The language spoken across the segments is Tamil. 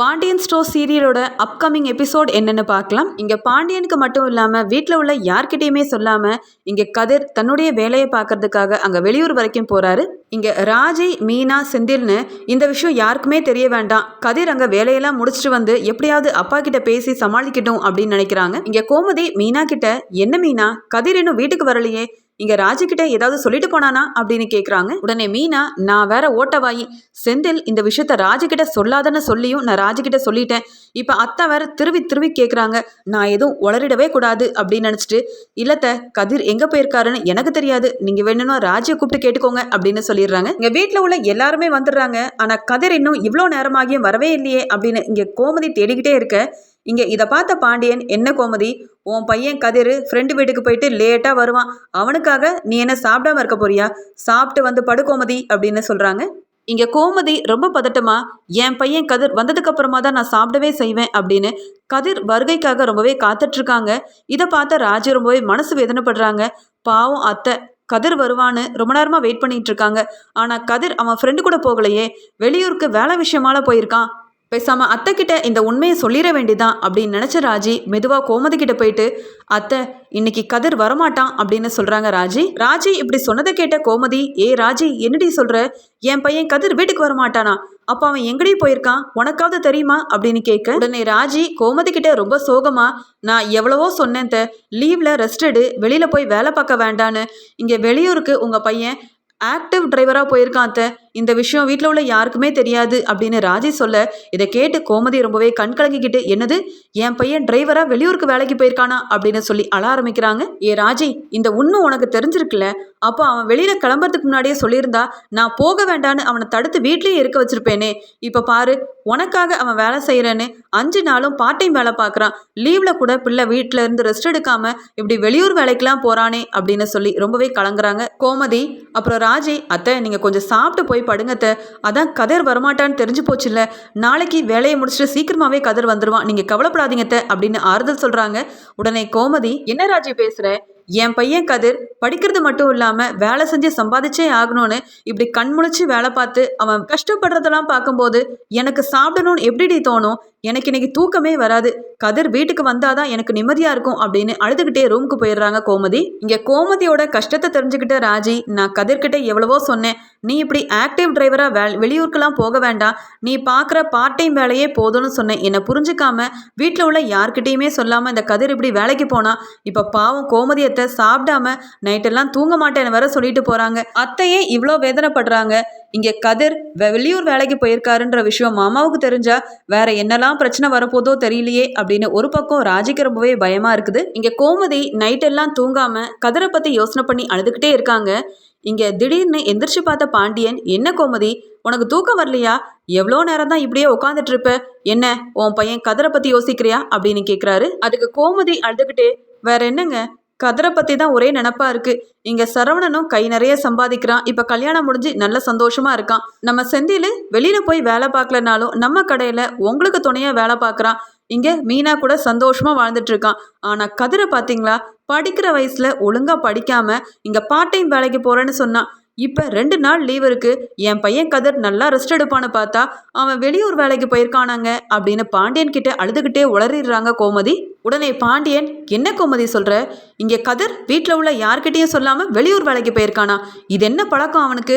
பாண்டியன் ஸ்டோர் சீரியலோட அப்கமிங் எபிசோட் என்னென்னு பார்க்கலாம். இங்கே பாண்டியனுக்கு மட்டும் இல்லாமல் வீட்டில் உள்ள யார்கிட்டயுமே சொல்லாமல் இங்கே கதிர் தன்னுடைய வேலையை பார்க்கறதுக்காக அங்கே வெளியூர் வரைக்கும் போகிறாரு இங்கே ராஜி மீனா செந்தில்னு இந்த விஷயம் யாருக்குமே தெரிய வேண்டாம். கதிர் அங்கே வேலையெல்லாம் முடிச்சுட்டு வந்து எப்படியாவது அப்பா கிட்ட பேசி சமாளிக்கட்டும் அப்படின்னு நினைக்கிறாங்க. இங்கே கோமதி மீனா கிட்ட என்ன மீனா? கதிர் இன்னும் வீட்டுக்கு வரலையே. இங்க ராஜு ஏதாவது சொல்லிட்டு போனானா அப்படின்னு கேக்குறாங்க. உடனே மீனா நான் வேற ஓட்டவாயி. செந்தில் இந்த விஷயத்த ராஜு சொல்லாதன்னு சொல்லியும் நான் ராஜு சொல்லிட்டேன். இப்ப அத்தை வேற திருவி திருவி கேக்குறாங்க. நான் எதுவும் உளறிடவே கூடாது அப்படின்னு நினைச்சிட்டு இல்லத்த கதிர் எங்க போயிருக்காருன்னு எனக்கு தெரியாது. நீங்க வேணும்னா ராஜியை கூப்பிட்டு கேட்டுக்கோங்க அப்படின்னு சொல்லிடுறாங்க. இங்க வீட்டுல உள்ள எல்லாருமே வந்துடுறாங்க. ஆனா கதிர் இன்னும் இவ்வளோ நேரமாகியும் வரவே இல்லையே அப்படின்னு இங்க கோமதி தேடிக்கிட்டே இருக்க. இங்கே இதை பார்த்த பாண்டியன் என்ன கோமதி? உன் பையன் கதிர் ஃப்ரெண்டு வீட்டுக்கு போயிட்டு லேட்டாக வருவான். அவனுக்காக நீ என்ன சாப்பிடாம இருக்க போறியா? சாப்பிட்டு வந்து படு கோமதி அப்படின்னு சொல்கிறாங்க இங்க கோமதி ரொம்ப பதட்டமா என் பையன் கதிர் வந்ததுக்கு அப்புறமா தான் நான் சாப்பிடவே செய்வேன் அப்படின்னு கதிர் வருகைக்காக ரொம்பவே காத்துட்டு இருக்காங்க. இதை பார்த்த ராஜு ரொம்பவே மனசு வேதனைப்படுறாங்க. பாவம் அத்தை கதிர் வருவான்னு ரொம்ப நேரமா வெயிட் பண்ணிட்டு இருக்காங்க. ஆனா கதிர் அவன் ஃப்ரெண்டு கூட போகலையே. வெளியூருக்கு வேலை விஷயமால போயிருக்கான். பேசாமல் அத்தை கிட்ட இந்த உண்மையை சொல்லிட வேண்டியதான் அப்படின்னு நினச்ச ராஜி மெதுவாக கோமதி கிட்ட போயிட்டு அத்தை இன்னைக்கு கதிர் வரமாட்டான் அப்படின்னு சொல்கிறாங்க ராஜி. ராஜி இப்படி சொன்னதை கேட்ட கோமதி ஏ ராஜி என்னடி சொல்கிற என் பையன் கதிர் வீட்டுக்கு வரமாட்டானா? அப்போ அவன் எங்கடி போயிருக்கான்? உனக்காவது தெரியுமா? அப்படின்னு கேட்க உடனே ராஜி கோமதி கிட்ட ரொம்ப சோகமா நான் எவ்வளவோ சொன்னேன் த லீவ்ல ரெஸ்ட் எடு போய் வேலை பார்க்க வேண்டான்னு. இங்கே வெளியூருக்கு உங்கள் பையன் ஆக்டிவ் டிரைவராக போயிருக்கான் அத்தை. இந்த விஷயம் வீட்டில் உள்ள யாருக்குமே தெரியாது அப்படின்னு ராஜி சொல்ல இதை கேட்டு கோமதி ரொம்பவே கண் கலங்கிக்கிட்டு என்னது? என் பையன் டிரைவரா வெளியூருக்கு வேலைக்கு போயிருக்கானா? அப்படின்னு சொல்லி அழ ஆரம்பிக்கிறாங்க. ஏ ராஜி இந்த உண்மை உனக்கு தெரிஞ்சிருக்குல்ல? அப்போ அவன் வெளியில கிளம்புறதுக்கு முன்னாடியே சொல்லியிருந்தா நான் போக வேண்டான்னு அவனை தடுத்து வீட்லேயே இருக்க வச்சிருப்பேனே. இப்போ பாரு உனக்காக அவன் வேலை செய்யறேன்னு அஞ்சு நாளும் பார்ட் டைம் வேலை பார்க்குறான். லீவ்ல கூட பிள்ளை வீட்டில இருந்து ரெஸ்ட் எடுக்காம இப்படி வெளியூர் வேலைக்கெல்லாம் போறானே அப்படின்னு சொல்லி ரொம்பவே கலங்குறாங்க கோமதி. அப்புறம் ராஜி அத்தை நீங்க கொஞ்சம் சாப்பிட்டு போய் போய் படுங்கத்த அதான் கதிர் வரமாட்டான்னு தெரிஞ்சு போச்சுல்ல. நாளைக்கு வேலையை முடிச்சுட்டு சீக்கிரமாவே கதிர் வந்துருவான். நீங்க கவலைப்படாதீங்கத்த அப்படின்னு ஆறுதல் சொல்றாங்க. உடனே கோமதி என்ன ராஜி பேசுற? என் பையன் கதிர் படிக்கிறது மட்டும் இல்லாமல் வேலை செஞ்சு சம்பாதிச்சே ஆகணும்னு இப்படி கண்முழிச்சு வேலை பார்த்து அவன் கஷ்டப்படுறதெல்லாம் பார்க்கும்போது எனக்கு சாப்பிடணும்னு எப்படிடி தோணும்? எனக்கு இன்னைக்கு தூக்கமே வராது. கதிர் வீட்டுக்கு வந்தாதான் எனக்கு நிம்மதியா இருக்கும் அப்படின்னு அழுதுகிட்டே ரூமுக்கு போயிடுறாங்க கோமதி. இங்க கோமதியோட கஷ்டத்தை தெரிஞ்சுக்கிட்ட ராஜி நான் கதிர்கிட்ட எவ்வளவோ சொன்னேன். நீ இப்படி ஆக்டிவ் டிரைவரா வே வெளியூருக்கெல்லாம் போக வேண்டாம். நீ பார்க்குற பார்ட் டைம் வேலையே போதும்னு சொன்னேன். என்னை புரிஞ்சுக்காம வீட்டில் உள்ள யார்கிட்டயுமே சொல்லாம இந்த கதிர் இப்படி வேலைக்கு போனா இப்ப பாவம் கோமதியத்தை சாப்பிடாம நைட்டெல்லாம் தூங்க மாட்டேன்னு வேற சொல்லிட்டு போறாங்க. அத்தையே இவ்வளோ வேதனைப்படுறாங்க. இங்க கதிர் வெளியூர் வேலைக்கு போயிருக்காருன்ற விஷயம் மாமாவுக்கு தெரிஞ்சா வேற என்னெல்லாம் பிரச்சனை வரப்போதோ தெரியலையே அப்படின்னு ஒரு பக்கம் ராஜிக்கு ரொம்பவே பயமா இருக்குது. இங்க கோமதி நைட்டெல்லாம் தூங்காம கதிரை பத்தி யோசனை பண்ணி அழுதுகிட்டே இருக்காங்க. இங்க திடீர்னு எந்திரிச்சு பார்த்த பாண்டியன் என்ன கோமதி உனக்கு தூக்கம் வரலையா? எவ்வளோ நேரம் தான் இப்படியே உட்காந்துட்டு இருப்ப? என்ன உன் பையன் கதிரை பத்தி யோசிக்கிறியா? அப்படின்னு கேக்குறாரு. அதுக்கு கோமதி அழுதுகிட்டே வேற என்னங்க? கதிரை பற்றி தான் ஒரே நினப்பா இருக்கு. இங்க சரவணனும் கை நிறைய சம்பாதிக்கிறான். இப்போ கல்யாணம் முடிஞ்சு நல்ல சந்தோஷமா இருக்கான். நம்ம செந்தில் வெளியில போய் வேலை பார்க்கலனாலும் நம்ம கடையில உங்களுக்கு துணையா வேலை பார்க்குறான். இங்க மீனா கூட சந்தோஷமா வாழ்ந்துட்டு இருக்கான். ஆனா கதிரை பார்த்தீங்களா படிக்கிற வயசுல ஒழுங்கா படிக்காம இங்க பார்ட் டைம் வேலைக்கு போறேன்னு சொன்னான். இப்ப ரெண்டு நாள் லீவ் இருக்கு. என் பையன் கதிர் நல்லா ரெஸ்ட் எடுப்பான்னு பார்த்தா அவன் வெளியூர் வேலைக்கு போயிருக்கானாங்க அப்படின்னு பாண்டியன் கிட்ட அழுதுகிட்டே உளறிடுறாங்க கோமதி. உடனே பாண்டியன் என்ன கோமதி சொல்ற? இங்கே கதிர் வீட்டில் உள்ள யார்கிட்டையும் சொல்லாமல் வெளியூர் வேலைக்கு போயிருக்கானா? இது என்ன பழக்கம் அவனுக்கு?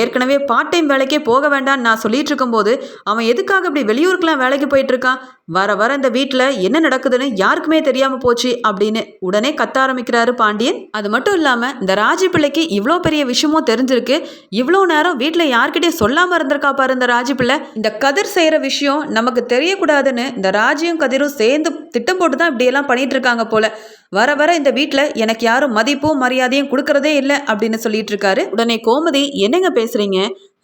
ஏற்கனவே பார்ட் டைம் வேலைக்கே போக வேண்டாம்னு நான் சொல்லிட்டு இருக்கும்போது அவன் எதுக்காக இப்படி வெளியூருக்கெலாம் வேலைக்கு போயிட்டு இருக்கான்? வர வர இந்த வீட்டில் என்ன நடக்குதுன்னு யாருக்குமே தெரியாமல் போச்சு அப்படின்னு உடனே கத்த ஆரம்பிக்கிறாரு பாண்டியன். அது மட்டும் இல்லாமல் இந்த ராஜி பிள்ளைக்கு இவ்வளோ பெரிய விஷயமும் தெரிஞ்சிருக்கு. இவ்வளோ நேரம் வீட்டில் யார்கிட்டயும் சொல்லாமல் இருந்திருக்கா பாரு இந்த ராஜி பிள்ளை. இந்த கதிர் செய்கிற விஷயம் நமக்கு தெரியக்கூடாதுன்னு இந்த ராஜியும் கதிரும் சேர்ந்து திட்டம் போட்டு தான் இப்படியெல்லாம் பண்ணிட்டு இருக்காங்க போல. வர வர இந்த வீட்டில் எனக்கு யாரும் மதிப்பும் மரியாதையும் கொடுக்கறதே இல்லை அப்படின்னு சொல்லிட்டு இருக்காரு உடனே கோமதி என்னங்க பேசுறீங்க?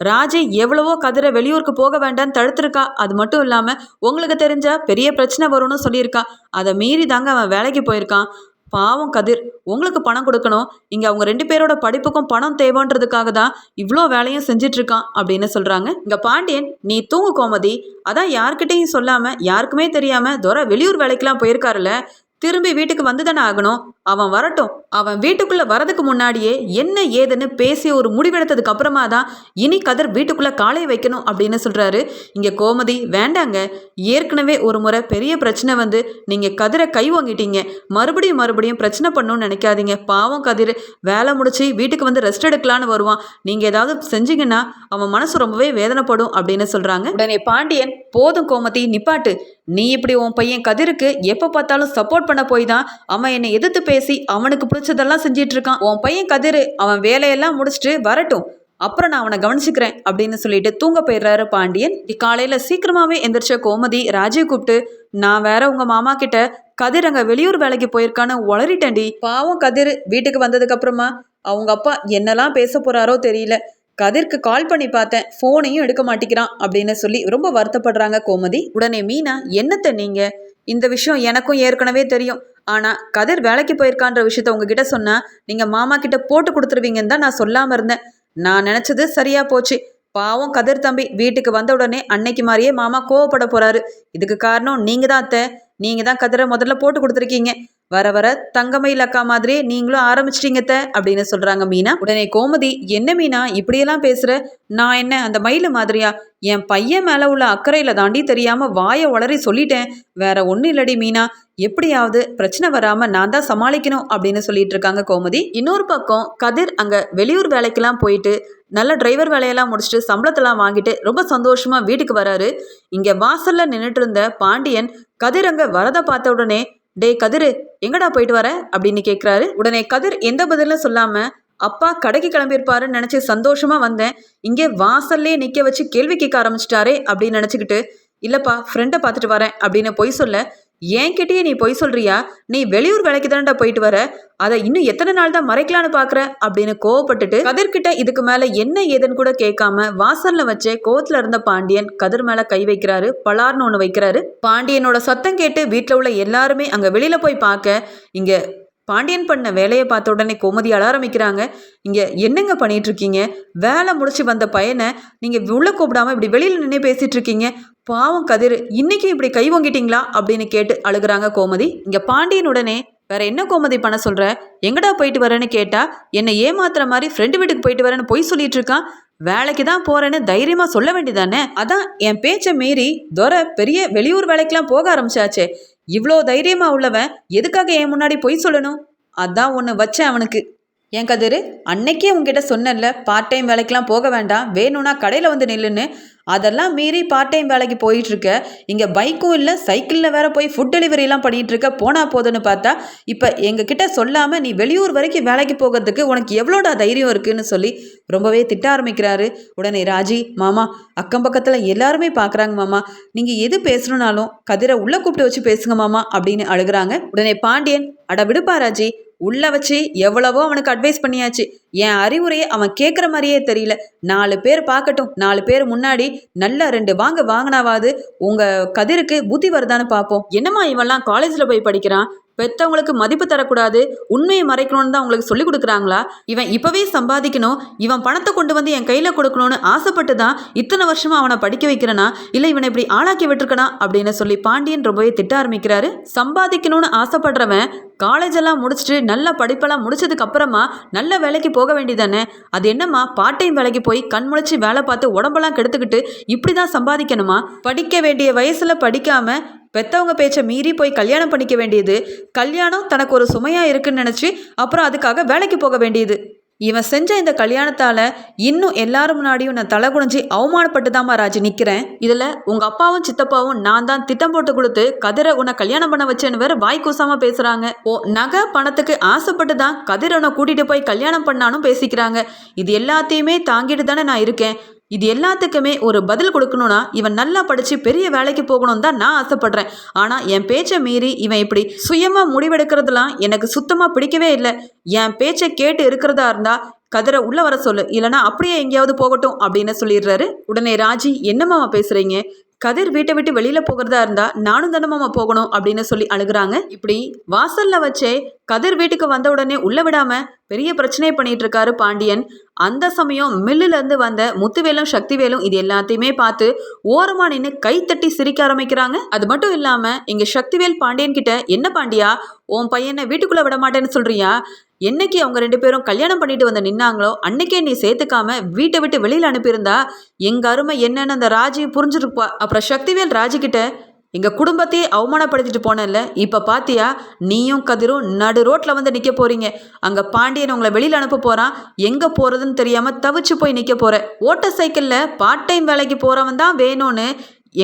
ராஜே எவ்வளவோ கதிரை வெளியூருக்கு போக வேண்டாம்னு தடுத்திருக்கா. அது மட்டும் இல்லாம உங்களுக்கு தெரிஞ்சா பெரிய பிரச்சனை வரும்னு சொல்லியிருக்கா. அதை மீறி தாங்க அவன் வேலைக்கு போயிருக்கான். பாவம் கதிர் உங்களுக்கு பணம் கொடுக்கணும். இங்க அவங்க ரெண்டு பேரோட படிப்புக்கும் பணம் தேவைன்றதுக்காக தான் இவ்வளோ வேலையும் செஞ்சுட்டு இருக்கான் அப்படின்னு சொல்றாங்க. இங்க பாண்டியன் நீ தூங்கு கோமதி. அதான் யார்கிட்டையும் சொல்லாம யாருக்குமே தெரியாம துரை வெளியூர் வேலைக்கெல்லாம் போயிருக்காருல்ல. திரும்பி வீட்டுக்கு வந்து தானே ஆகணும்? அவன் வரட்டும். அவன் வீட்டுக்குள்ள வரதுக்கு முன்னாடியே என்ன ஏதுன்னு பேசி ஒரு முடிவெடுத்ததுக்கு அப்புறமா தான் இனி கதிர் வீட்டுக்குள்ள காலை வைக்கணும் அப்படின்னு சொல்றாரு. இங்க கோமதி வேண்டாங்க. ஏற்கனவே ஒரு முறை பெரிய பிரச்சனை வந்து நீங்க கதிரை கை வாங்கிட்டீங்க மறுபடியும் மறுபடியும் பிரச்சனை பண்ணணும்னு நினைக்காதீங்க. பாவம் கதிர். வேலை முடிச்சு வீட்டுக்கு வந்து ரெஸ்ட் எடுக்கலான்னு வருவான். நீங்க ஏதாவது செஞ்சீங்கன்னா அவன் மனசு ரொம்பவே வேதனைப்படும் அப்படின்னு சொல்றாங்க. உடனே பாண்டியன் போதும் கோமதி நிப்பாட்டு. நீ இப்படி உன் பையன் கதிருக்கு எப்போ பார்த்தாலும் சப்போர்ட் பண்ண போய் தான் அவன் என்னை எதிர்த்து பேசி அவனுக்கு பிடிச்சதெல்லாம் செஞ்சிட்டு இருக்கான். உன் பையன் கதிர் அவன் வேலையெல்லாம் முடிச்சுட்டு வரட்டும். அப்புறம் நான் அவனை கவனிச்சுக்கிறேன் அப்படின்னு சொல்லிட்டு தூங்க போயிடுறாரு பாண்டியன். காலையில் சீக்கிரமாகவே எந்திரிச்ச கோமதி ராஜீவ் கூப்பிட்டு நான் வேற உங்க மாமா கிட்ட கதிர் அங்கே வெளியூர் வேலைக்கு போயிருக்கான்னு உளறிட்டேன்டி. பாவம் கதிர் வீட்டுக்கு வந்ததுக்கு அப்புறமா அவங்க அப்பா என்னெல்லாம் பேச போறாரோ தெரியல. கதிர்க்கு கால் பண்ணி பார்த்தேன். ஃபோனையும் எடுக்க மாட்டேங்கிறான் அப்படின்னு சொல்லி ரொம்ப வருத்தப்படுறாங்க கோமதி. உடனே மீனா என்னத்தை நீங்க? இந்த விஷயம் எனக்கும் ஏற்கனவே தெரியும். ஆனா கதிர் வேலைக்கு போயிருக்கான்ற விஷயத்த உங்ககிட்ட சொன்னா நீங்க மாமா கிட்ட போட்டு கொடுத்துருவீங்கன்னு தான் நான் சொல்லாம இருந்தேன். நான் நினைச்சது சரியா போச்சு. பாவம் கதிர் தம்பி வீட்டுக்கு வந்த உடனே அன்னைக்கு மாதிரியே மாமா கோவப்பட போறாரு. இதுக்கு காரணம் நீங்க தான் அத்தை. நீங்க தான் கதிரை முதல்ல போட்டு கொடுத்துருக்கீங்க. வர வர தங்கமயில் அக்கா மாதிரி நீங்களும் ஆரம்பிச்சிட்டீங்கத்த அப்படின்னு சொல்றாங்க மீனா. உடனே கோமதி என்ன மீனா இப்படியெல்லாம் பேசுற? நான் என்ன அந்த மயில் மாதிரியா? என் பையன் மேல உள்ள அக்கறையில தாண்டி தெரியாம வாயை உளறி சொல்லிட்டேன். வேற ஒன்றும் இல்லடி மீனா. எப்படியாவது பிரச்சனை வராம நான் தான் சமாளிக்கணும் அப்படின்னு சொல்லிட்டு இருக்காங்க கோமதி. இன்னொரு பக்கம் கதிர் அங்க வெளியூர் வேலைக்கெல்லாம் போயிட்டு நல்ல டிரைவர் வேலையெல்லாம் முடிச்சுட்டு சம்பளத்தெல்லாம் வாங்கிட்டு ரொம்ப சந்தோஷமா வீட்டுக்கு வராரு. இங்க வாசல்ல நின்றுட்டு இருந்த பாண்டியன் கதிர் அங்க வரதை பார்த்த உடனே டே கதிர் எங்கடா போயிட்டு வர? அப்படின்னு கேட்குறாரு உடனே கதிர் எந்த பதிலும் சொல்லாம அப்பா கடைக்கு கிளம்பியிருப்பாருன்னு நினச்சி சந்தோஷமா வந்தேன். இங்கே வாசல்லே நிற்க வச்சு கேள்வி கேட்க ஆரம்பிச்சிட்டாரே அப்படின்னு நினச்சிக்கிட்டு இல்லைப்பா ஃப்ரெண்டை பார்த்துட்டு வரேன் அப்படின்னு பொய் சொல்ல என்கிட்டயே நீ பொய் சொல்றியா? நீ வெளியூர் வேலைக்கு தானடா போயிட்டு வர? அதை இன்னும் எத்தனை நாள் தான் மறைக்கலான்னு பாக்குற? அப்படின்னு கோவப்பட்டுட்டு கதிர்கிட்ட இதுக்கு மேல என்ன ஏதுன்னு கூட கேட்காம வாசல்ல வச்சே கோவத்துல இருந்த பாண்டியன் கதிர் மேல கை வைக்கிறாரு பலார்னு ஒன்று வைக்கிறாரு. பாண்டியனோட சத்தம் கேட்டு வீட்டில் உள்ள எல்லாருமே அங்க வெளியில போய் பார்க்க இங்க பாண்டியன் பண்ண வேலையை பார்த்த உடனே கோமதி அழ ஆரம்பிக்கிறாங்க. இங்கே என்னங்க பண்ணிட்டு இருக்கீங்க? வேலை முடிச்சு வந்த பையனை நீங்கள் உள்ள கூப்பிடாம இப்படி வெளியில் நின்று பேசிட்டு இருக்கீங்க. பாவம் கதிர் இன்னைக்கு இப்படி கை வாங்கிட்டீங்களா அப்படின்னு கேட்டு அழுகுறாங்க கோமதி. இங்கே பாண்டியன் உடனே வேற என்ன கோமதி பண்ண சொல்ற? எங்கடா போயிட்டு வரேன்னு கேட்டா என்னை ஏமாத்துற மாதிரி ஃப்ரெண்டு வீட்டுக்கு போயிட்டு வரேன்னு பொய் சொல்லிட்டு இருக்கான். வேலைக்கு தான் போறேன்னு தைரியமா சொல்ல வேண்டியதானே? அதான் என் பேச்சை மீறி துரை பெரிய வெளியூர் வேலைக்கெல்லாம் போக ஆரம்பிச்சாச்சே. இவ்வளோ தைரியமா உள்ளவன் எதுக்காக என் முன்னாடி பொய் சொல்லணும்? அதான் ஒன்று வச்சேன் அவனுக்கு. என் கதிர் அன்னைக்கே உங்ககிட்ட சொன்னேன்ல பார்ட் டைம் வேலைக்கெல்லாம் போக வேண்டாம் வேணும்னா கடையில் வந்து நில்லுன்னு. அதெல்லாம் மீறி பார்ட் டைம் வேலைக்கு போயிட்டு இருக்க இங்கே பைக்கும் இல்லை சைக்கிளில் வேற போய் ஃபுட் டெலிவரிலாம் பண்ணிட்டு இருக்க போனா போதுன்னு பார்த்தா இப்போ எங்ககிட்ட சொல்லாமல் நீ வெளியூர் வரைக்கும் வேலைக்கு போகிறதுக்கு உனக்கு எவ்வளோடா தைரியம் இருக்குன்னு சொல்லி ரொம்பவே திட்ட ஆரம்பிக்கிறாரு. உடனே ராஜி மாமா அக்கம் பக்கத்தில் எல்லாருமே பார்க்குறாங்க மாமா. நீங்கள் எது பேசணுனாலும் கதிரை உள்ளே கூப்பிட்டு வச்சு பேசுங்க மாமா அப்படின்னு அழுகுறாங்க. உடனே பாண்டியன் அட விடுப்பா ராஜி. உள்ள வச்சு எவ்வளவோ அவனுக்கு அட்வைஸ் பண்ணியாச்சு. என் அறிவுரையை அவன் கேட்குற மாதிரியே தெரியல. நாலு பேர் பார்க்கட்டும். நாலு பேர் முன்னாடி நல்ல ரெண்டு வாங்க வாங்கினாவாது. உங்கள் கதிருக்கு புத்தி வருதான்னு பார்ப்போம். என்னம்மா இவன்லாம் காலேஜில் போய் படிக்கிறான்? பெற்றவங்களுக்கு மதிப்பு தரக்கூடாது உண்மையை மறைக்கணும்னு தான் உங்களுக்கு சொல்லி கொடுக்குறாங்களா? இவன் இப்போவே சம்பாதிக்கணும் இவன் பணத்தை கொண்டு வந்து என் கையில் கொடுக்கணும்னு ஆசைப்பட்டு தான் இத்தனை வருஷமா அவனை படிக்க வைக்கிறனா? இல்லை இவனை இப்படி ஆளாக்கி விட்டுருக்கனா? அப்படின்னு சொல்லி பாண்டியன் ரொம்பவே திட்ட ஆரம்பிக்கிறாரு. சம்பாதிக்கணும்னு ஆசைப்படுறவன் காலேஜ் எல்லாம் முடிச்சுட்டு நல்ல படிப்பெல்லாம் முடிச்சதுக்கு அப்புறமா நல்ல வேலைக்கு போக வேண்டியதானே அது என்னம்மா பார்ட் டைம் வேலைக்கு போய் கண் முளைச்சி வேலை பார்த்து உடம்பெல்லாம் கெடுத்துக்கிட்டு இப்படி தான் சம்பாதிக்கணுமா? படிக்க வேண்டிய வயசுல படிக்காம பெத்தவங்க பேச்சை மீறி போய் கல்யாணம் பண்ணிக்க வேண்டியது. கல்யாணம் தனக்கு ஒரு சுமையா இருக்குன்னு நினச்சி அப்புறம் அதுக்காக வேலைக்கு போக வேண்டியது. இவன் செஞ்ச இந்த கல்யாணத்தால் இன்னும் எல்லாரும் முன்னாடியும் நான் தலை குனிஞ்சு அவமானப்பட்டு தாம்மா ராஜி நிற்கிறேன் இதில் உங்கள் அப்பாவும் சித்தப்பாவும் நான் தான் திட்டம் போட்டு கொடுத்து கதிரை உன்னை கல்யாணம் பண்ண வச்சேன்னு வேற வாய் கூசாமல் பேசுகிறாங்க ஓ நகை பணத்துக்கு ஆசைப்பட்டு தான் கதிரை கூட்டிகிட்டு போய் கல்யாணம் பண்ணானும் பேசிக்கிறாங்க. இது எல்லாத்தையுமே தாங்கிட்டு தானே நான் இருக்கேன். இது எல்லாத்துக்குமே ஒரு பதில் கொடுக்கணும்னா இவன் நல்லா படித்து பெரிய வேலைக்கு போகணும் தான் நான் ஆசைப்படுறேன். ஆனால் என் பேச்சை மீறி இவன் இப்படி சுயமாக முடிவெடுக்கிறதுலாம் எனக்கு சுத்தமாக பிடிக்கவே இல்லை. என் பேச்சை கேட்டு இருக்கிறதா இருந்தால் கதிரை உள்ள வர சொல்லு. இல்லைனா அப்படியே எங்கேயாவது போகட்டும் அப்படின்னு சொல்லிடுறாரு. உடனே ராஜி என்னம்மா பேசுறீங்க? கதிர் வீட்டை விட்டு வெளியில போகிறதா இருந்தா நானும் தானே மாமா போகணும் அப்படின்னு சொல்லி அழுகுறாங்க. இப்படி வாசல்ல வச்சே கதிர் வீட்டுக்கு வந்த உடனே உள்ள விடாம பெரிய பிரச்சனையை பண்ணிட்டு இருக்காரு பாண்டியன். அந்த சமயம் மில்லுல இருந்து வந்த முத்துவேலும் சக்திவேலும் இது எல்லாத்தையுமே பார்த்து ஓரமா நின்று கை தட்டி சிரிக்க ஆரம்பிக்கிறாங்க. அது மட்டும் இல்லாம இங்க சக்திவேல் பாண்டியன் கிட்ட என்ன பாண்டியா உன் பையனை வீட்டுக்குள்ள விட மாட்டேன்னு சொல்றியா? என்னைக்கு அவங்க ரெண்டு பேரும் கல்யாணம் பண்ணிட்டு வந்து நின்னாங்களோ அன்னைக்கே நீ சேர்த்துக்காம வீட்டை விட்டு வெளியில் அனுப்பியிருந்தா எங்க அருமை என்னன்னு அந்த ராஜி புரிஞ்சிருப்பா. அப்புறம் சக்திவேல் ராஜிக்கிட்ட எங்கள் எங்க குடும்பத்தையே அவமானப்படுத்திட்டு போனேன்ல இப்ப பாத்தியா? நீயும் கதிரும் நடு ரோட்ல வந்து நிக்க போறீங்க. அங்க பாண்டியன் உங்களை வெளியில அனுப்ப போறான். எங்க போறதுன்னு தெரியாம தவிச்சு போய் நிக்க போற. ஓட்ட சைக்கிள்ல பார்ட் டைம் வேலைக்கு போறவன் தான் வேணும்னு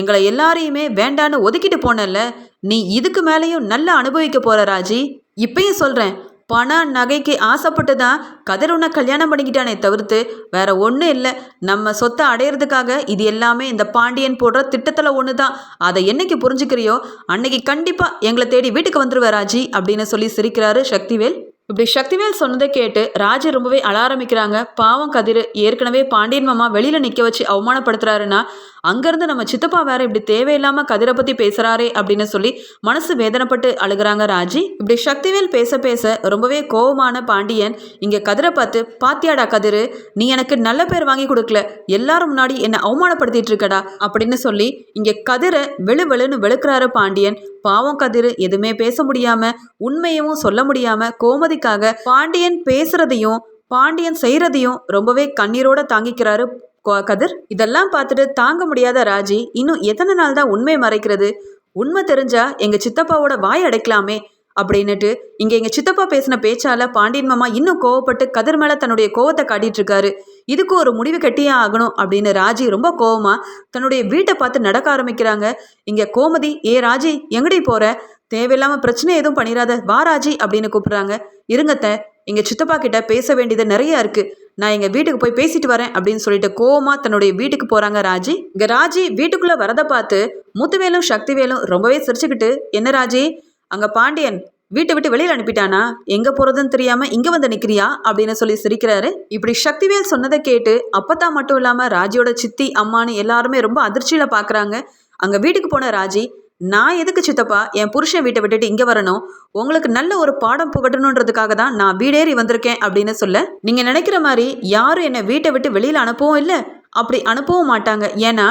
எங்களை எல்லாரையுமே வேண்டான்னு ஒதுக்கிட்டு போனல நீ இதுக்கு மேலேயும் நல்லா அனுபவிக்க போற ராஜி. இப்பயும் சொல்றேன் பணம் நகைக்கு ஆசைப்பட்டு தான் கதிர் உன்னை கல்யாணம் பண்ணிக்கிட்டானே தவிர்த்து வேற ஒன்றும் இல்லை. நம்ம சொத்தை அடையிறதுக்காக இது எல்லாமே இந்த பாண்டியன் போடுற திட்டத்தில் ஒன்று தான் அதை என்னைக்கு புரிஞ்சுக்கிறியோ அன்னைக்கு கண்டிப்பாக எங்களை தேடி வீட்டுக்கு வந்துருவாராஜி அப்படின்னு சொல்லி சிரிக்கிறாரு சக்திவேல். இப்படி சக்திவேல் சொன்னதை கேட்டு ராஜி ரொம்பவே அலாரமிக்கிறாங்க பாவம் கதிர் ஏற்கனவே பாண்டியன் மாமா வெளியில் நிற்க வச்சு அவமானப்படுத்துறாருன்னா அங்கேருந்து நம்ம சித்தப்பா வேற இப்படி தேவையில்லாமல் கதிரை பற்றி பேசுகிறாரே அப்படின்னு சொல்லி மனசு வேதனைப்பட்டு அழுகுறாங்க ராஜி. இப்படி சக்திவேல் பேச பேச ரொம்பவே கோவமான பாண்டியன் இங்கே கதிரை பார்த்து பாத்தியாடா கதிரு நீ எனக்கு நல்ல பேர் வாங்கி கொடுக்கல எல்லாரும் முன்னாடி என்னை அவமானப்படுத்திட்டு இருக்கடா அப்படின்னு சொல்லி இங்கே கதிரை வெளு வெளுன்னு வெளுக்கிறாரு பாண்டியன். பாவம் கதிர் எதுவுமே பேச முடியாம உண்மையவும் சொல்ல முடியாம மரியாதைக்காக பாண்டியன் பேசுறதையும் பாண்டியன் செய்யறதையும் ரொம்பவே கண்ணீரோட தாங்கிக்கிறாரு கோ- கதிர். இதெல்லாம் பார்த்துட்டு தாங்க முடியாத ராஜி இன்னும் எத்தனை நாள் தான் உண்மை மறைக்கிறது? உண்மை தெரிஞ்சா எங்க சித்தப்பாவோட வாய் அடைக்கலாமே அப்படின்னுட்டு இங்க எங்க சித்தப்பா பேசின பேச்சால பாண்டியன் மாமா இன்னும் கோவப்பட்டு கதிர் மேல தன்னுடைய கோவத்தை காட்டிட்டு இருக்காரு இதுக்கு ஒரு முடிவு கட்டியே ஆகணும் அப்படின்னு ராஜி ரொம்ப கோவமா தன்னுடைய வீட்டை பார்த்து நடக்க ஆரம்பிக்கிறாங்க. இங்க கோமதி ஏ ராஜி எங்கடி போற? தேவையில்லாமல் பிரச்சனை எதுவும் பண்ணிடாத வா ராஜி அப்படின்னு கூப்பிட்றாங்க. இருங்கத்த எங்கள் சித்தப்பா கிட்ட பேச வேண்டியது நிறைய இருக்கு. நான் எங்கள் வீட்டுக்கு போய் பேசிட்டு வரேன் அப்படின்னு சொல்லிட்டு கோவமாக தன்னுடைய வீட்டுக்கு போகிறாங்க ராஜி. இங்கே ராஜி வீட்டுக்குள்ளே வரதை பார்த்து முத்துவேலும் சக்திவேலும் ரொம்பவே சிரிச்சுக்கிட்டு என்ன ராஜி? அங்கே பாண்டியன் வீட்டை விட்டு வெளியில் அனுப்பிட்டானா? எங்கே போகிறதுன்னு தெரியாமல் இங்கே வந்து நிற்கிறியா அப்படின்னு சொல்லி சிரிக்கிறாரு. இப்படி சக்திவேல் சொன்னதை கேட்டு அப்பத்தா மட்டும் இல்லாமல் ராஜியோட சித்தி அம்மான்னு எல்லாருமே ரொம்ப அதிர்ச்சியில் பார்க்குறாங்க அங்கே வீட்டுக்கு போன ராஜி நான் எதுக்கு சித்தப்பா? என் புருஷன் வீட்டை விட்டுட்டு இங்க வரணும். உங்களுக்கு நல்ல ஒரு பாடம் புகட்டணுன்றதுக்காக தான் நான் வீடேறி வந்திருக்கேன் அப்படின்னு சொல்ல நீங்க நினைக்கிற மாதிரி யாரும் என்னை வீட்டை விட்டு வெளியில அனுப்பவும் இல்லை. அப்படி அனுப்பவும் மாட்டாங்க. ஏன்னா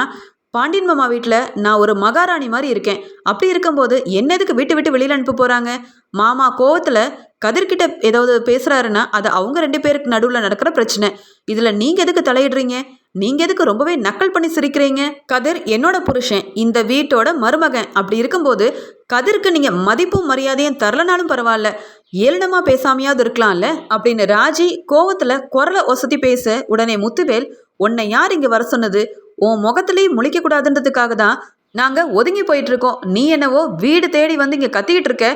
பாண்டியன் மாமா வீட்டில் நான் ஒரு மகாராணி மாதிரி இருக்கேன். அப்படி இருக்கும்போது என்ன எதுக்கு வீட்டை விட்டு வெளியில் அனுப்ப போகிறாங்க மாமா கோவத்தில் கதிர்கிட்ட ஏதாவது பேசுகிறாருன்னா அது அவங்க ரெண்டு பேருக்கு நடுவில் நடக்கிற பிரச்சனை. இதில் நீங்கள் எதுக்கு தலையிடுறீங்க? நீங்கள் எதுக்கு ரொம்பவே நக்கல் பண்ணி சிரிக்கிறீங்க? கதிர் என்னோட புருஷன் இந்த வீட்டோட மருமகன். அப்படி இருக்கும்போது கதிருக்கு நீங்கள் மதிப்பும் மரியாதையும் தரலனாலும் பரவாயில்ல. ஏளனமா பேசாமையாவது இருக்கலாம்ல? அப்படின்னு ராஜி கோவத்தில் குரலை ஒசத்தி பேச உடனே முத்துவேல் உன்னை யார் இங்கே வர சொன்னது? உன் முகத்திலேயே முழிக்க கூடாதுன்றதுக்காக தான். நாங்க ஒதுங்கி போயிட்டு இருக்கோம். நீ என்னவோ வீடு தேடி வந்து இங்க கத்திக்கிட்டு இருக்க.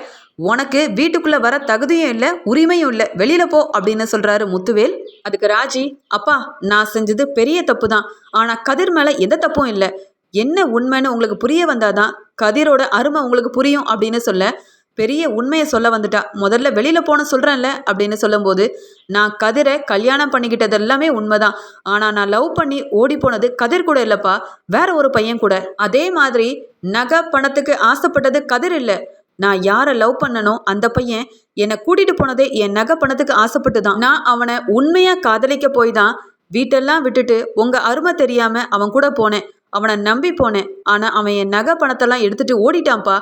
உனக்கு வீட்டுக்குள்ள வர தகுதியும் இல்லை உரிமையும் இல்லை வெளியில போ அப்படின்னு சொல்றாரு முத்துவேல். அதுக்கு ராஜி அப்பா நான் செஞ்சது பெரிய தப்பு தான் ஆனா கதிர் மேல எந்த தப்பும் இல்லை. என்ன உண்மைன்னு உங்களுக்கு புரிய வந்தாதான் கதிரோட அருமை உங்களுக்கு புரியும் அப்படின்னு சொல்ல பெரிய உண்மையை சொல்ல வந்துட்டா. முதல்ல வெளியில போன சொல்றேன்ல அப்படின்னு சொல்லும்போது நான் கதிரை கல்யாணம் பண்ணிக்கிட்டது எல்லாமே உண்மைதான். ஆனா நான் லவ் பண்ணி ஓடி போனது கதிர் கூட இல்லப்பா. வேற ஒரு பையன் கூட. அதே மாதிரி நகை பணத்துக்கு ஆசைப்பட்டது கதிர் இல்லை. நான் யாரை லவ் பண்ணனோ அந்த பையன் என்னை கூட்டிட்டு போனதே என் நகை பணத்துக்கு ஆசைப்பட்டு தான் நான் அவனை உண்மையா காதலிக்க போய் தான் வீட்டெல்லாம் விட்டுட்டு உங்க அருமை தெரியாம அவன் கூட போனேன். அவனை நம்பி போனேன். ஆனா அவன் என் நகை பணத்தெல்லாம் எடுத்துட்டு ஓடிட்டான்ப்பா.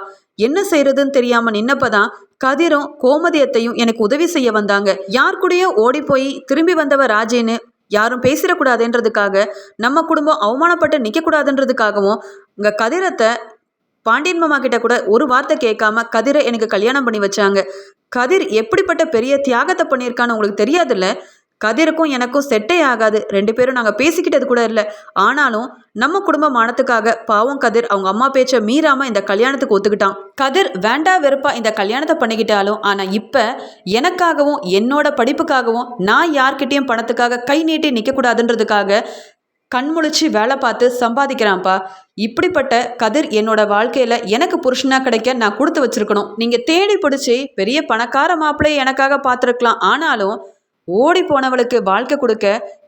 என்ன செய்யறதுன்னு தெரியாம நின்னப்பதான் கதிரும் கோமதியத்தையும் எனக்கு உதவி செய்ய வந்தாங்க. யார் கூடயோ ஓடி போய் திரும்பி வந்தவ ராஜேன்னு யாரும் பேசிடக்கூடாதுன்றதுக்காக நம்ம குடும்பம் அவமானப்பட்டு நிற்கக்கூடாதுன்றதுக்காகவும் இங்கே கதிரத்தை பாண்டியன் மாமா கிட்ட கூட ஒரு வார்த்தை கேட்காம கதிரை எனக்கு கல்யாணம் பண்ணி வச்சாங்க. கதிர் எப்படிப்பட்ட பெரிய தியாகத்தை பண்ணியிருக்கான்னு உங்களுக்கு தெரியாதுல்ல? கதிருக்கும் எனக்கும் செட்டே ஆகாது. ரெண்டு பேரும் நாங்கள் பேசிக்கிட்டது கூட இல்லை. ஆனாலும் நம்ம குடும்ப மானத்துக்காக பாவம் கதிர் அவங்க அம்மா பேச்சை மீறாம இந்த கல்யாணத்துக்கு ஒத்துக்கிட்டான். கதிர் வேண்டா வெறுப்பா இந்த கல்யாணத்தை பண்ணிக்கிட்டாலும் ஆனால் இப்போ எனக்காகவும் என்னோட படிப்புக்காகவும் நான் யார்கிட்டயும் பணத்துக்காக கை நீட்டி நிற்கக்கூடாதுன்றதுக்காக கண்முழிச்சு வேலை பார்த்து சம்பாதிக்கிறான்ப்பா. இப்படிப்பட்ட கதிர் என்னோட வாழ்க்கையில எனக்கு புருஷனா கிடைக்க நான் கொடுத்து வச்சிருக்கணும். நீங்க தேடி பிடிச்சி பெரிய பணக்கார மாப்பிள்ளையை எனக்காக பார்த்துருக்கலாம். ஆனாலும் ஓடி போனவளுக்கு வாழ்க்கை கொடுக்க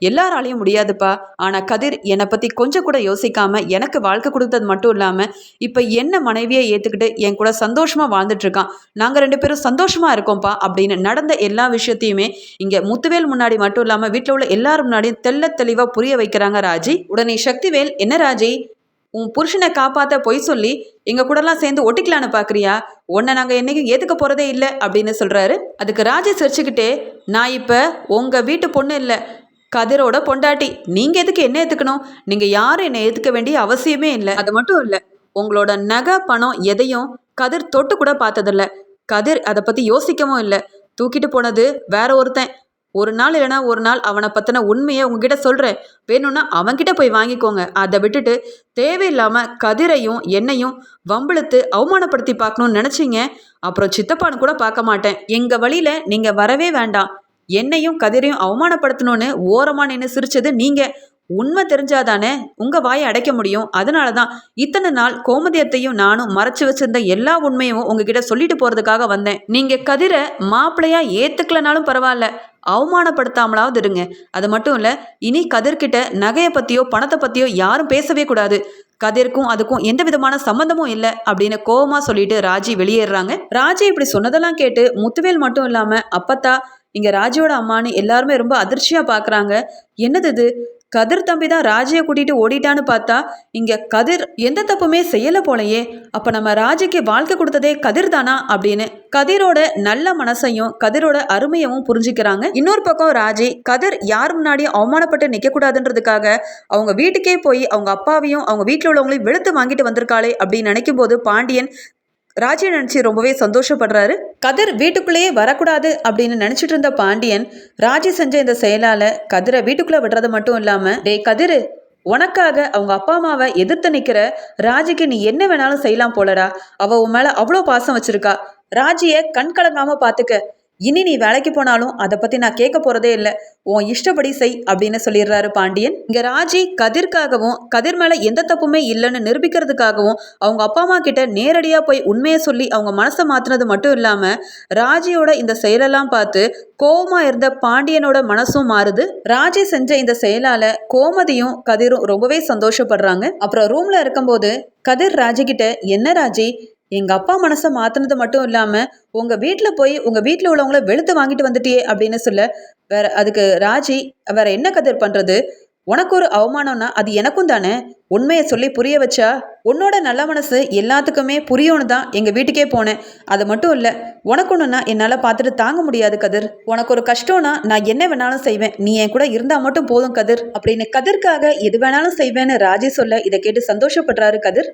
எல்லாராலையும் முடியாதுப்பா. ஆனால் கதிர் என்னை பற்றி கொஞ்சம் கூட யோசிக்காம எனக்கு வாழ்க்கை கொடுத்தது மட்டும் இல்லாமல் இப்போ என்ன மனைவியை ஏற்றுக்கிட்டு என் கூட சந்தோஷமாக வாழ்ந்துட்டு இருக்கான். நாங்கள் ரெண்டு பேரும் சந்தோஷமாக இருக்கோம்ப்பா அப்படின்னு நடந்த எல்லா விஷயத்தையுமே இங்கே முத்துவேல் முன்னாடி மட்டும் இல்லாமல் வீட்டில் உள்ள எல்லாரும் முன்னாடியும் தெள்ள தெளிவாக புரிய வைக்கிறாங்க ராஜி. உடனே சக்திவேல் என்ன ராஜி? உன் புருஷனை காப்பாற்ற பொய் சொல்லி எங்கள் கூடலாம் சேர்ந்து ஒட்டிக்கலான்னு பார்க்குறியா உன்னை நாங்கள் என்றைக்கும் ஏற்றுக்க போகிறதே இல்லை அப்படின்னு சொல்கிறாரு அதுக்கு ராஜேஷ் சிரிச்சுக்கிட்டே நான் இப்போ உங்கள் வீட்டு பொண்ணு இல்லை. கதிரோட பொண்டாட்டி. நீங்கள் எதுக்கு என்ன ஏற்றுக்கணும் நீங்கள் யாரும் என்னை ஏற்றுக்க வேண்டிய அவசியமே இல்லை. அது மட்டும் இல்லை உங்களோட நகை பணம் எதையும் கதிர் தொட்டு கூட பார்த்ததில்ல. கதிர் அதை பற்றி யோசிக்கவும் இல்லை. தூக்கிட்டு போனது வேற ஒருத்தன். ஒரு நாள் இல்லைனா ஒரு நாள் அவனை பற்றின உண்மையை உங்ககிட்ட சொல்கிறேன் வேணும்னா அவன்கிட்ட போய் வாங்கிக்கோங்க. அதை விட்டுட்டு தேவையில்லாமல் கதிரையும் என்னையும் வம்பிழுத்து அவமானப்படுத்தி பார்க்கணும்னு நினச்சிங்க. அப்புறம் சித்தப்பான்னு கூட பார்க்க மாட்டேன். எங்கள் வழியில் நீங்கள் வரவே வேண்டாம். என்னையும் கதிரையும் அவமானப்படுத்தணும்னு ஓரமாக நின்று சிரிச்சது நீங்கள் உண்மை தெரிஞ்சாதானே உங்கள் வாயை அடைக்க முடியும். அதனால தான் இத்தனை நாள் கோமதியத்தையும் நானும் மறைச்சு வச்சிருந்த எல்லா உண்மையும் உங்ககிட்ட சொல்லிட்டு போகிறதுக்காக வந்தேன். நீங்கள் கதிரை மாப்பிள்ளையாக ஏற்றுக்கலனாலும் பரவாயில்ல. அவமானப்படுத்தாமலாவது இருங்க. அது மட்டும் இல்லை இனி கதிர்கிட்ட நகையை பற்றியோ பணத்தை பற்றியோ யாரும் பேசவே கூடாது. கதிர்க்கும் அதுக்கும் எந்த விதமான சம்மந்தமும் இல்லை அப்படின்னு கோவமாக சொல்லிட்டு ராஜி வெளியேறாங்க ராஜி இப்படி சொன்னதெல்லாம் கேட்டு முத்துவேல் மட்டும் இல்லாமல் அப்பத்தா இங்கே ராஜியோட அம்மானு எல்லாருமே ரொம்ப அதிர்ச்சியாக பார்க்குறாங்க என்னது இது? கதிர் தம்பி தான் ராஜியை கூட்டிகிட்டு ஓடிட்டான்னு பார்த்தா இங்கே கதிர் எந்த தப்புமே செய்யலை போலையே. அப்போ நம்ம ராஜிக்கு வாழ்க்கை கொடுத்ததே கதிர் தானா அப்படின்னு கதிரோட நல்ல மனசையும் கதிரோட அருமையவும் புரிஞ்சுக்கிறாங்க. இன்னொரு பக்கம் ராஜி கதிர் யார் முன்னாடியும் அவமானப்பட்டு நிற்கக்கூடாதுன்றதுக்காக அவங்க வீட்டுக்கே போய் அவங்க அப்பாவையும் அவங்க வீட்டில் உள்ளவங்களையும் வெளுத்து வாங்கிட்டு வந்திருக்காளே அப்படின்னு நினைக்கும் போது பாண்டியன் ராஜியை நினச்சி ரொம்பவே சந்தோஷப்படுறாரு. கதிர் வீட்டுக்குள்ளேயே வரக்கூடாது அப்படின்னு நினச்சிட்டு இருந்த பாண்டியன் ராஜி செஞ்ச இந்த செயலால் கதிரை வீட்டுக்குள்ளே விடுறது மட்டும் இல்லாமல் டேய் கதிர் உனக்காக அவங்க அப்பா அம்மாவை எதிர்த்து நிற்கிற ராஜிக்கு நீ என்ன வேணாலும் செய்யலாம் போலடா. அவ உன் மேலே அவ்வளோ பாசம் வச்சிருக்கா. ராஜியை கண் கலங்காம பார்த்துக்க இனி நீ வேலைக்கு போனாலும் அதை பற்றி நான் கேட்க போகிறதே இல்லை. உன் இஷ்டப்படி செய் அப்படின்னு சொல்லிடுறாரு பாண்டியன். இங்கே ராஜி கதிர்க்காகவும் கதிர் மேலே எந்த தப்புமே இல்லைன்னு நிரூபிக்கிறதுக்காகவும் அவங்க அப்பா அம்மா கிட்ட நேரடியாக போய் உண்மையை சொல்லி அவங்க மனசை மாற்றினது மட்டும் இல்லாமல் ராஜியோட இந்த செயலெல்லாம் பார்த்து கோவமாக இருந்த பாண்டியனோட மனசும் மாறுது. ராஜி செஞ்ச இந்த செயலால் கோமதியும் கதிரும் ரொம்பவே சந்தோஷப்படுறாங்க. அப்புறம் ரூமில் இருக்கும்போது கதிர் ராஜி கிட்ட என்ன ராஜி? எங்கள் அப்பா மனசை மாற்றினது மட்டும் இல்லாமல் உங்கள் வீட்டில் போய் உங்கள் வீட்டில் உள்ளவங்கள வெளுத்து வாங்கிட்டு வந்துட்டியே அப்படின்னு சொல்ல வேற அதுக்கு ராஜி வேற என்ன கதிர் பண்ணுறது உனக்கு ஒரு அவமானம்னா அது எனக்கும் தானே? உண்மையை சொல்லி புரிய வச்சா உன்னோட நல்ல மனசு எல்லாத்துக்குமே புரியணும் தான் எங்கள் வீட்டுக்கே போனேன். அது மட்டும் இல்லை உனக்கு ஒன்றுனா என்னால் பார்த்துட்டு தாங்க முடியாது கதிர். உனக்கு ஒரு கஷ்டம்னா நான் என்ன வேணாலும் செய்வேன். நீ என் கூட இருந்தால் மட்டும் போதும் கதிர். அப்படின்னு கதிர்க்காக எது வேணாலும் செய்வேன்னு ராஜி சொல்ல இதை கேட்டு சந்தோஷப்படுறாரு கதிர்.